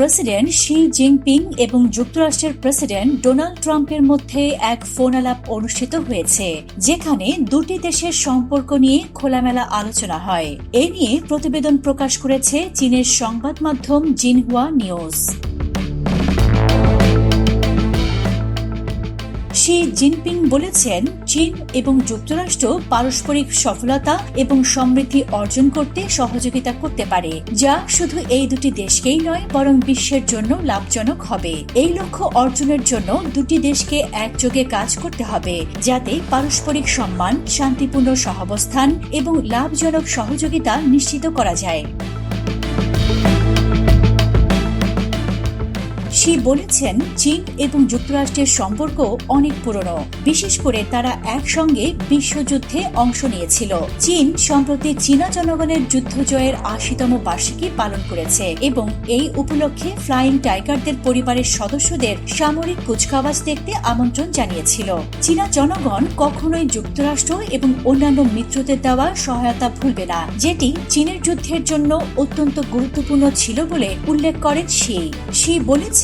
President Xi Jinping এবং যুক্তরাষ্ট্রের president Donald ট্রাম্পের মধ্যে এক ফোন আলাপ অনুষ্ঠিত হয়েছে, যেখানে দুটি দেশের সম্পর্ক নিয়ে খোলামেলা আলোচনা হয়। এ নিয়ে প্রতিবেদন প্রকাশ করেছে চীনের সংবাদ মাধ্যম জিনহুয়া নিউজ। শি জিনপিং বলেছেন, চীন এবং যুক্তরাষ্ট্র পারস্পরিক সফলতা এবং সমৃদ্ধি অর্জন করতে সহযোগিতা করতে পারে, যা শুধু এই দুটি দেশকেই নয়, বরং বিশ্বের জন্য লাভজনক হবে। এই লক্ষ্য অর্জনের জন্য দুটি দেশকে একযোগে কাজ করতে হবে, যাতে পারস্পরিক সম্মান, শান্তিপূর্ণ সহাবস্থান এবং লাভজনক সহযোগিতা নিশ্চিত করা যায়। শি বলেছেন, চীন এবং যুক্তরাষ্ট্রের সম্পর্ক অনেক পুরনো। বিশেষ করে তারা একসঙ্গে বিশ্বযুদ্ধে অংশ নিয়েছিল। চীন সম্প্রতি চীনা জনগণের যুদ্ধ জয়ের আশিতম বার্ষিকী পালন করেছে এবং এই উপলক্ষে ফ্লাইং টাইগারদের পরিবারের সদস্যদের সামরিক কুচকাওয়াজ দেখতে আমন্ত্রণ জানিয়েছিল। চীনা জনগণ কখনোই যুক্তরাষ্ট্র এবং অন্যান্য মিত্রদের দেওয়া সহায়তা ভুলবে না, যেটি চীনের যুদ্ধের জন্য অত্যন্ত গুরুত্বপূর্ণ ছিল বলে উল্লেখ করেন শি। শি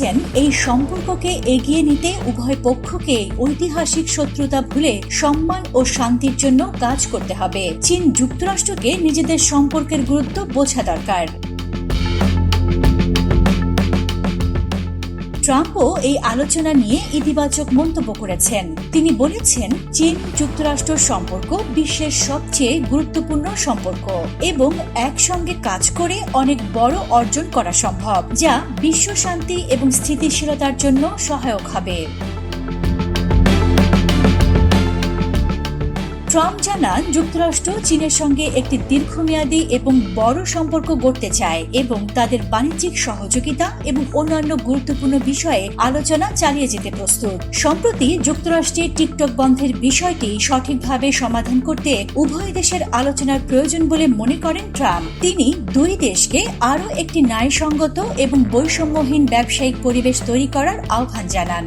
বলেছেন, এই সম্পর্ককে এগিয়ে নিতে উভয় পক্ষকে ঐতিহাসিক শত্রুতা ভুলে সম্মান ও শান্তির জন্য কাজ করতে হবে। চীন যুক্তরাষ্ট্রকে নিজেদের সম্পর্কের গুরুত্ব বোঝা দরকার। ট্রাম্পও এই আলোচনা নিয়ে ইতিবাচক মন্তব্য করেছেন। তিনি বলেছেন, চীন যুক্তরাষ্ট্র সম্পর্ক বিশ্বের সবচেয়ে গুরুত্বপূর্ণ সম্পর্ক এবং একসঙ্গে কাজ করে অনেক বড় অর্জন করা সম্ভব, যা বিশ্ব শান্তি এবং স্থিতিশীলতার জন্য সহায়ক হবে। ট্রাম্প জানান যুক্তরাষ্ট্র চীনের সঙ্গে একটি দীর্ঘমেয়াদী এবং বড় সম্পর্ক গড়তে চায় এবং তাদের বাণিজ্যিক সহযোগিতা এবং অন্যান্য গুরুত্বপূর্ণ বিষয়ে আলোচনা চালিয়ে যেতে প্রস্তুত। সম্প্রতি যুক্তরাষ্ট্রে টিকটক বন্ধের বিষয়টি সঠিকভাবে সমাধান করতে উভয় দেশের আলোচনার প্রয়োজন বলে মনে করেন ট্রাম্প। তিনি দুই দেশকে আরও একটি ন্যায়সঙ্গত এবং বৈষম্যহীন ব্যবসায়িক পরিবেশ তৈরি করার আহ্বান জানান।